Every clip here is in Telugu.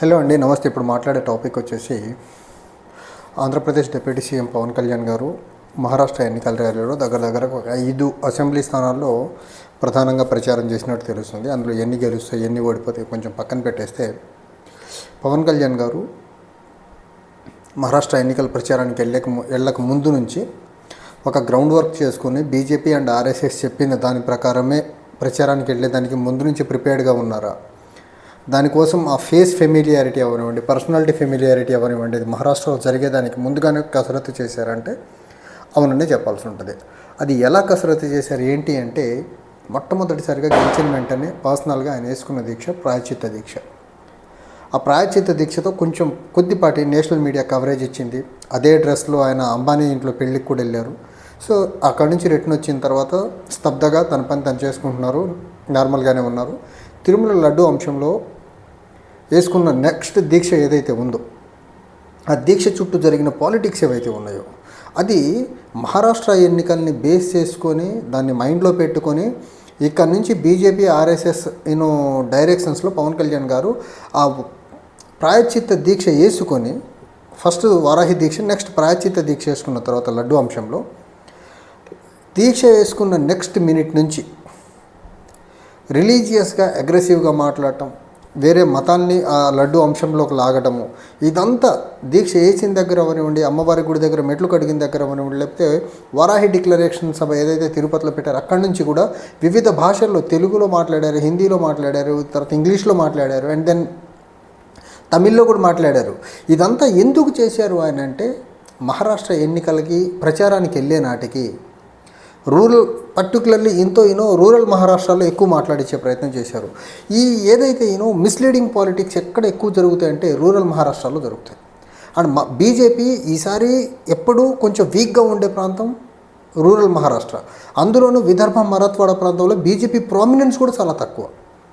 హలో అండి నమస్తే. ఇప్పుడు మాట్లాడే టాపిక్ వచ్చేసి ఆంధ్రప్రదేశ్ డిప్యూటీ సీఎం పవన్ కళ్యాణ్ గారు మహారాష్ట్ర ఎన్నికల ర్యాలీలో దగ్గర దగ్గర ఒక ఐదు అసెంబ్లీ స్థానాల్లో ప్రధానంగా ప్రచారం చేసినట్టు తెలుస్తుంది. అందులో ఎన్ని గెలుస్తాయి ఎన్ని ఓడిపోతాయి కొంచెం పక్కన పెట్టేస్తే పవన్ కళ్యాణ్ గారు మహారాష్ట్ర ఎన్నికల ప్రచారానికి వెళ్ళక ము- వెళ్ళక ముందు నుంచి ఒక గ్రౌండ్ వర్క్ చేసుకుని బీజేపీ అండ్ ఆర్ఎస్ఎస్ చెప్పిన దాని ప్రకారమే ప్రచారానికి వెళ్ళేదానికి ముందు నుంచి ప్రిపేర్డ్గా ఉన్నారా? దానికోసం ఆ ఫేస్ ఫెమిలియారిటీ అవనివ్వండి పర్సనాలిటీ ఫెమిలియారిటీ అవనివ్వండి ఇది మహారాష్ట్రలో జరిగేదానికి ముందుగానే కసరత్తు చేశారంటే అవునండి చెప్పాల్సి ఉంటుంది. అది ఎలా కసరత్తు చేశారు ఏంటి అంటే మొట్టమొదటిసారిగా గెలిచిన వెంటనే పర్సనల్గా ఆయన వేసుకున్న దీక్ష ప్రాయచిత్త దీక్ష. ఆ ప్రాయచిత్త దీక్షతో కొంచెం కొద్దిపాటి నేషనల్ మీడియా కవరేజ్ ఇచ్చింది. అదే డ్రెస్లో ఆయన అంబానీ ఇంట్లో పెళ్ళికి కూడా వెళ్ళారు. సో అక్కడి నుంచి రిటర్న్ వచ్చిన తర్వాత స్తబ్దగా తన పని తను చేసుకుంటున్నారు నార్మల్గానే ఉన్నారు. తిరుమల లడ్డు అంశంలో వేసుకున్న నెక్స్ట్ దీక్ష ఏదైతే ఉందో ఆ దీక్ష చుట్టూ జరిగిన పాలిటిక్స్ ఏవైతే ఉన్నాయో అది మహారాష్ట్ర ఎన్నికల్ని బేస్ చేసుకొని దాన్ని మైండ్లో పెట్టుకొని ఇక్కడ నుంచి బీజేపీ ఆర్ఎస్ఎస్ యూనో డైరెక్షన్స్లో పవన్ కళ్యాణ్ గారు ఆ ప్రాయశ్చిత్త దీక్ష వేసుకొని ఫస్ట్ వారాహి దీక్ష నెక్స్ట్ ప్రాయచిత్త దీక్ష వేసుకున్న తర్వాత లడ్డు అంశంలో దీక్ష వేసుకున్న నెక్స్ట్ మినిట్ నుంచి రిలీజియస్గా అగ్రెసివ్గా మాట్లాడటం వేరే మతాన్ని ఆ లడ్డు అంశంలోకి లాగటము. ఇదంతా దీక్ష వేసిన దగ్గర అవనివ్వండి అమ్మవారి గుడి దగ్గర మెట్లు కడిగిన దగ్గర అవనివ్వండి లేకపోతే వారాహి డిక్లరేషన్ సభ ఏదైతే తిరుపతిలో పెట్టారో అక్కడి నుంచి కూడా వివిధ భాషల్లో తెలుగులో మాట్లాడారు హిందీలో మాట్లాడారు తర్వాత ఇంగ్లీష్లో మాట్లాడారు అండ్ దెన్ తమిళ్ళో కూడా మాట్లాడారు. ఇదంతా ఎందుకు చేశారు ఆయన అంటే మహారాష్ట్ర ఎన్నికలకి ప్రచారానికి వెళ్ళే నాటికి రూరల్ పర్టికులర్లీ ఇంతో ఈనో రూరల్ మహారాష్ట్రలో ఎక్కువ మాట్లాడించే ప్రయత్నం చేశారు. ఈ ఏదైతే ఈనో మిస్లీడింగ్ పాలిటిక్స్ ఎక్కడ ఎక్కువ జరుగుతాయంటే రూరల్ మహారాష్ట్రలో జరుగుతాయి. అండ్ మా బీజేపీ ఈసారి ఎప్పుడూ కొంచెం వీక్గా ఉండే ప్రాంతం రూరల్ మహారాష్ట్ర. అందులోనూ విదర్భ మరత్వాడ ప్రాంతంలో బీజేపీ ప్రామినెన్స్ కూడా చాలా తక్కువ.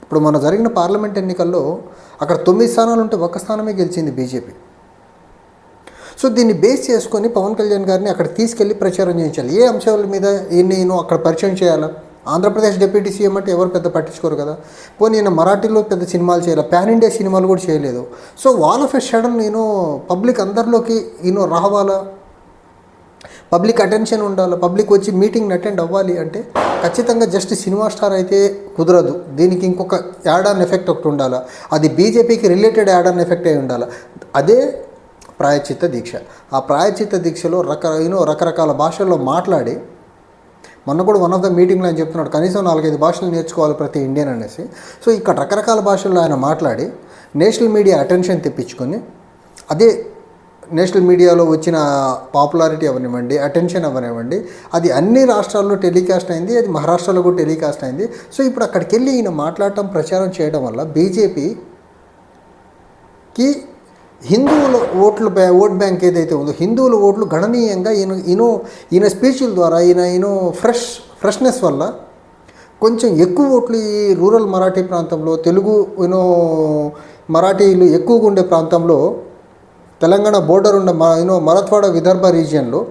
ఇప్పుడు మన జరిగిన పార్లమెంట్ ఎన్నికల్లో అక్కడ తొమ్మిది స్థానాలు ఉంటే ఒక స్థానమే గెలిచింది బీజేపీ సో దీన్ని బేస్ చేసుకొని పవన్ కళ్యాణ్ గారిని అక్కడ తీసుకెళ్ళి ప్రచారం చేయించాలి. ఏ అంశాల మీద నేను అక్కడ పరిచయం చేయాలా? ఆంధ్రప్రదేశ్ డిప్యూటీ సీఎం అంటే ఎవరు పెద్ద పట్టించుకోరు కదా. పోనీ నేను మరాఠీలో పెద్ద సినిమాలు చేయాలి? పాన్ ఇండియా సినిమాలు కూడా చేయలేదు. So all of a sudden నేను పబ్లిక్ అందరిలోకి ఈయన రావాలా? పబ్లిక్ అటెన్షన్ ఉండాలి? పబ్లిక్ వచ్చి మీటింగ్ అటెండ్ అవ్వాలి అంటే ఖచ్చితంగా జస్ట్ సినిమా స్టార్ అయితే కుదరదు. దీనికి ఇంకొక యాడ్ ఆన్ ఎఫెక్ట్ ఒకటి ఉండాలి? అది బీజేపీకి రిలేటెడ్ యాడ్ ఆన్ ఎఫెక్ట్ అయి ఉండాలి? అదే ప్రాయచిత్త దీక్ష. ఆ ప్రాయచిత్త దీక్షలో రక యూనో రకరకాల భాషల్లో మాట్లాడి మొన్న కూడా వన్ ఆఫ్ ద మీటింగ్లో ఆయన చెప్తున్నాడు కనీసం నాలుగైదు భాషలు నేర్చుకోవాలి ప్రతి ఇండియన్ అనేసి. సో ఇక్కడ రకరకాల భాషల్లో ఆయన మాట్లాడి నేషనల్ మీడియా అటెన్షన్ తెప్పించుకొని అదే నేషనల్ మీడియాలో వచ్చిన పాపులారిటీ అవనివ్వండి అటెన్షన్ అవనివ్వండి అది అన్ని రాష్ట్రాల్లో టెలికాస్ట్ అయింది అది మహారాష్ట్రలో కూడా టెలికాస్ట్ అయింది. సో ఇప్పుడు అక్కడికి వెళ్ళి ఈయన మాట్లాడటం ప్రచారం చేయడం వల్ల బీజేపీకి హిందువుల ఓట్ల బ్యా ఓట్ బ్యాంక్ ఏదైతే ఉందో హిందువుల ఓట్లు గణనీయంగా ఈయన ఈయన ఈయన స్పీచ్ల ద్వారా ఈయన ఈయన ఫ్రెష్ ఫ్రెష్నెస్ వల్ల కొంచెం ఎక్కువ ఓట్లు ఈ రూరల్ మరాఠీ ప్రాంతంలో తెలుగు యూనో మరాఠీలు ఎక్కువగా ఉండే ప్రాంతంలో తెలంగాణ బోర్డర్ ఉన్న మా యూనో మరత్వాడ విదర్భ రీజియన్లో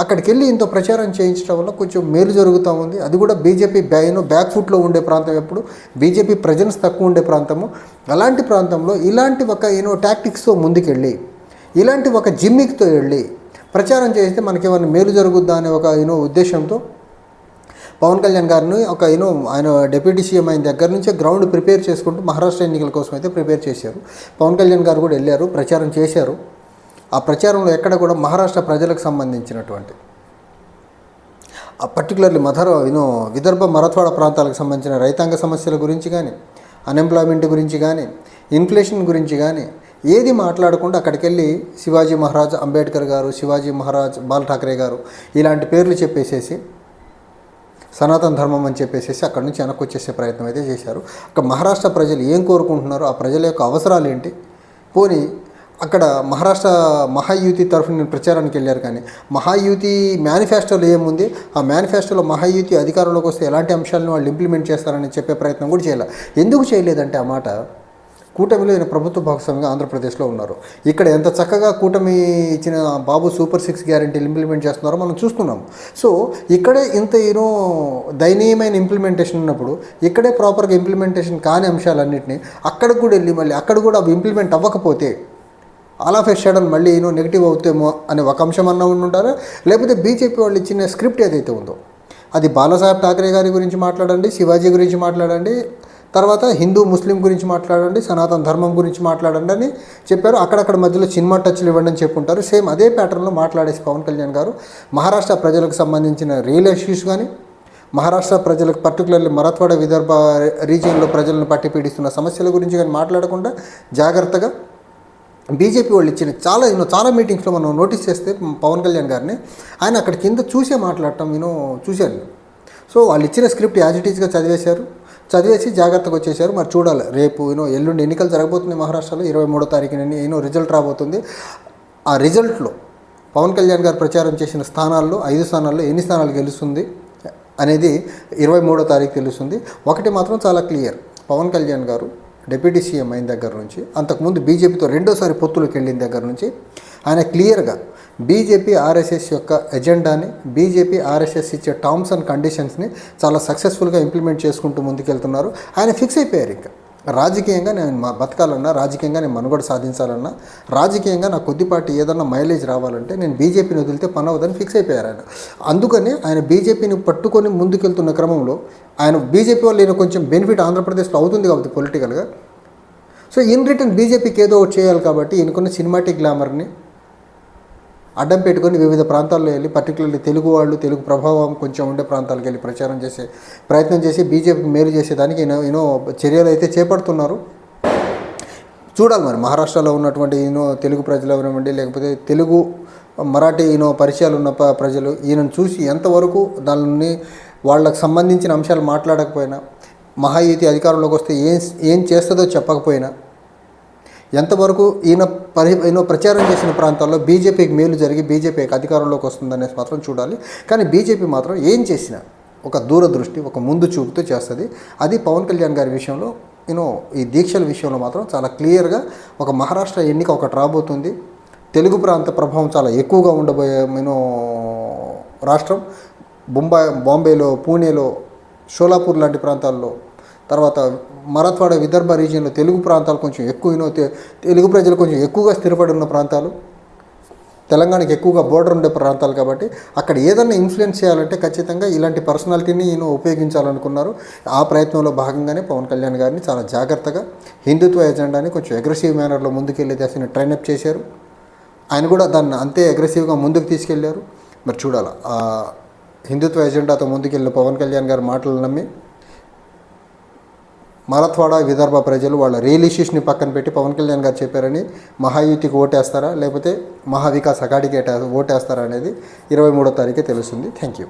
అక్కడికి వెళ్ళి ఇంత ప్రచారం చేయించడం వల్ల కొంచెం మేలు జరుగుతూ ఉంది. అది కూడా బీజేపీ బ్యా బ్యాక్ ఫుట్లో ఉండే ప్రాంతం ఎప్పుడు. బీజేపీ ప్రజెన్స్ తక్కువ ఉండే ప్రాంతము. అలాంటి ప్రాంతంలో ఇలాంటి ఒక ఏనో టాక్టిక్స్తో ముందుకెళ్ళి ఇలాంటి ఒక జిమ్మిక్తో వెళ్ళి ప్రచారం చేస్తే మనకేమైనా మేలు జరుగుద్దా అనే ఒక యూనో ఉద్దేశంతో పవన్ కళ్యాణ్ గారిని ఒక యూనో ఆయన డిప్యూటీ సీఎం అయిన దగ్గర నుంచే గ్రౌండ్ ప్రిపేర్ చేసుకుంటూ మహారాష్ట్ర ఎన్నికల కోసం అయితే ప్రిపేర్ చేశారు. పవన్ కళ్యాణ్ గారు కూడా వెళ్ళారు ప్రచారం చేశారు. ఆ ప్రచారంలో ఎక్కడ కూడా మహారాష్ట్ర ప్రజలకు సంబంధించినటువంటి ఆ పర్టికులర్లీ మధర యూనో విదర్భ మరత్వాడ ప్రాంతాలకు సంబంధించిన రైతాంగ సమస్యల గురించి కానీ అన్ఎంప్లాయ్మెంట్ గురించి కానీ ఇన్ఫ్లేషన్ గురించి కానీ ఏది మాట్లాడకుండా అక్కడికి వెళ్ళి శివాజీ మహారాజ్ అంబేద్కర్ గారు శివాజీ మహారాజ్ బాల్ ఠాక్రే గారు ఇలాంటి పేర్లు చెప్పేసేసి సనాతన ధర్మం అని చెప్పేసేసి అక్కడి నుంచి వెనక్కి వచ్చేసే ప్రయత్నం అయితే చేశారు. అక్కడ మహారాష్ట్ర ప్రజలు ఏం కోరుకుంటున్నారో ఆ ప్రజల యొక్క అవసరాలు ఏంటి? పోనీ అక్కడ మహారాష్ట్ర మహాయుతి తరఫున నేను ప్రచారానికి వెళ్ళారు కానీ మహాయుతి మేనిఫెస్టోలో ఏముంది? ఆ మేనిఫెస్టోలో మహాయుతి అధికారంలోకి వస్తే ఎలాంటి అంశాలను వాళ్ళు ఇంప్లిమెంట్ చేస్తారని చెప్పే ప్రయత్నం కూడా చేయాలి. ఎందుకు చేయలేదంటే ఆ మాట? కూటమిలో ఈయన ప్రభుత్వ భాగస్వామిగా ఆంధ్రప్రదేశ్లో ఉన్నారు. ఇక్కడ ఎంత చక్కగా కూటమి ఇచ్చిన బాబు సూపర్ సిక్స్ గ్యారంటీలు ఇంప్లిమెంట్ చేస్తున్నారో మనం చూస్తున్నాం సో ఇక్కడే ఇంత యూనో దయనీయమైన ఇంప్లిమెంటేషన్ ఉన్నప్పుడు ఇక్కడే ప్రాపర్గా ఇంప్లిమెంటేషన్ కాని అంశాలన్నింటినీ అక్కడికి కూడా వెళ్ళి మళ్ళీ అక్కడ కూడా అవి ఇంప్లిమెంట్ అవ్వకపోతే ఆల్ ఆఫ్ ఎ మళ్ళీ నువ్వు నెగిటివ్ అవుతామో అనే ఒక అంశం అన్నా ఉండి ఉంటారా? లేకపోతే బీజేపీ వాళ్ళు ఇచ్చిన స్క్రిప్ట్ ఏదైతే ఉందో అది బాలాసాహెబ్ ఠాకరే గారి గురించి మాట్లాడండి శివాజీ గురించి మాట్లాడండి తర్వాత హిందూ ముస్లిం గురించి మాట్లాడండి సనాతన ధర్మం గురించి మాట్లాడండి అని చెప్పారు. అక్కడక్కడ మధ్యలో సినిమా టచ్లు ఇవ్వండి అని చెప్పుంటారు. సేమ్ అదే ప్యాటర్న్లో మాట్లాడేసి పవన్ కళ్యాణ్ గారు మహారాష్ట్ర ప్రజలకు సంబంధించిన రియల్ ఇష్యూస్ కానీ మహారాష్ట్ర ప్రజలకు పర్టికులర్లీ మరాఠ్వాడ విదర్భ రీజియన్లో ప్రజలను పట్టి పీడిస్తున్న సమస్యల గురించి కానీ మాట్లాడకుండా జాగ్రత్తగా బీజేపీ వాళ్ళు ఇచ్చిన చాలా యూనో చాలా మీటింగ్స్లో మనం నోటీస్ చేస్తే పవన్ కళ్యాణ్ గారిని ఆయన అక్కడ కింద చూసే మాట్లాడటం నేను చూశాను సో వాళ్ళు ఇచ్చిన స్క్రిప్ట్ యాజ్ ఇట్ ఈజ్గా చదివేశారు. చదివేసి జాగ్రత్తగా వచ్చేసారు. మరి చూడాలి. రేపు యూనో ఎల్లుండి ఎన్నికలు జరగబోతుంది మహారాష్ట్రలో. ఇరవై మూడో తారీఖున యూనో రిజల్ట్ రాబోతుంది. ఆ రిజల్ట్లో పవన్ కళ్యాణ్ గారు ప్రచారం చేసిన స్థానాల్లో ఐదు స్థానాల్లో ఎన్ని స్థానాలు గెలుస్తుంది అనేది ఇరవై మూడో తారీఖు తెలుస్తుంది. ఒకటి మాత్రం చాలా క్లియర్ పవన్ కళ్యాణ్ గారు డిప్యూటీ సీఎం అయిన దగ్గర నుంచి అంతకుముందు బీజేపీతో రెండోసారి పొత్తులకు వెళ్ళిన దగ్గర నుంచి ఆయన క్లియర్గా బీజేపీ ఆర్ఎస్ఎస్ యొక్క ఎజెండాని బీజేపీ ఆర్ఎస్ఎస్ ఇచ్చే టర్మ్స్ అండ్ కండిషన్స్ని చాలా సక్సెస్ఫుల్గా ఇంప్లిమెంట్ చేసుకుంటూ ముందుకెళ్తున్నారు. ఆయన ఫిక్స్ అయిపోయారు ఇంకా. రాజకీయంగా నేను మా బతకాలన్నా రాజకీయంగా నేను మనుగడ సాధించాలన్నా రాజకీయంగా నా కొద్దిపాటి ఏదన్నా మైలేజ్ రావాలంటే నేను బీజేపీని వదిలితే పని అవ్వదని ఫిక్స్ అయిపోయారు ఆయన. అందుకని ఆయన బీజేపీని పట్టుకొని ముందుకెళ్తున్న క్రమంలో ఆయన బీజేపీ వాళ్ళు ఈయన కొంచెం బెనిఫిట్ ఆంధ్రప్రదేశ్లో అవుతుంది కాబట్టి పొలిటికల్గా. సో ఇన్ రిటర్న్ బీజేపీకి ఏదో ఒకటి చేయాలి కాబట్టి ఈయనకున్న సినిమాటిక్ గ్లామర్ని అడ్డం పెట్టుకొని వివిధ ప్రాంతాల్లో వెళ్ళి పర్టికులర్లీ తెలుగు వాళ్ళు తెలుగు ప్రభావం కొంచెం ఉండే ప్రాంతాలకు వెళ్ళి ప్రచారం చేసే ప్రయత్నం చేసి బీజేపీకి మేలు చేసేదానికి ఈయన ఎన్నో చర్యలు అయితే చేపడుతున్నారు. చూడాలి మరి మహారాష్ట్రలో ఉన్నటువంటి ఈయనో తెలుగు ప్రజలు ఎవరమండి లేకపోతే తెలుగు మరాఠీ ఈయనో పరిచయాలు ఉన్న ప్రజలు ఈయనను చూసి ఎంతవరకు దానిని వాళ్ళకు సంబంధించిన అంశాలు మాట్లాడకపోయినా మహాయుతి అధికారంలోకి వస్తే ఏం ఏం చేస్తుందో చెప్పకపోయినా ఎంతవరకు ఈయన పరి ఈయన ప్రచారం చేసిన ప్రాంతాల్లో బీజేపీకి మేలు జరిగి బీజేపీకి అధికారంలోకి వస్తుందనేసి మాత్రం చూడాలి. కానీ బీజేపీ మాత్రం ఏం చేసినా ఒక దూరదృష్టి ఒక ముందు చూపుతూ చేస్తుంది. అది పవన్ కళ్యాణ్ గారి విషయంలో యూనో ఈ దీక్షల విషయంలో మాత్రం చాలా క్లియర్గా ఒక మహారాష్ట్ర ఎన్నిక ఒకటి రాబోతుంది. తెలుగు ప్రాంత ప్రభావం చాలా ఎక్కువగా ఉండబోయే యూనో రాష్ట్రం. బొంబాయి బాంబేలో పూణేలో షోలాపూర్ లాంటి ప్రాంతాల్లో తర్వాత మరాఠ్వాడ విదర్భ రీజియన్లో తెలుగు ప్రాంతాలు కొంచెం ఎక్కువ తెలుగు ప్రజలు కొంచెం ఎక్కువగా స్థిరపడి ఉన్న ప్రాంతాలు తెలంగాణకి ఎక్కువగా బోర్డర్ ఉండే ప్రాంతాలు కాబట్టి అక్కడ ఏదైనా ఇన్ఫ్లుయెన్స్ చేయాలంటే ఖచ్చితంగా ఇలాంటి పర్సనాలిటీని ఈయన ఉపయోగించాలనుకున్నారు. ఆ ప్రయత్నంలో భాగంగానే పవన్ కళ్యాణ్ గారిని చాలా జాగ్రత్తగా హిందుత్వ ఎజెండాని కొంచెం అగ్రెసివ్ మేనర్లో ముందుకెళ్ళి దాన్ని ట్రైన్ అప్ చేశారు. ఆయన కూడా దాన్ని అంతే అగ్రెసివ్గా ముందుకు తీసుకెళ్ళారు. మరి చూడాలి హిందుత్వ ఎజెండాతో ముందుకెళ్ళిన పవన్ కళ్యాణ్ గారి మాటలు నమ్మి మరత్వాడ విదర్భ ప్రజలు వాళ్ళ రియల్ ఇష్యూస్ని పక్కన పెట్టి పవన్ కళ్యాణ్ గారు చెప్పారని మహాయుతికి ఓటేస్తారా లేకపోతే మహావికాస్ అఘాడికి ఓటేస్తారా అనేది ఇరవై మూడో తారీఖే తెలుస్తుంది. Thank you.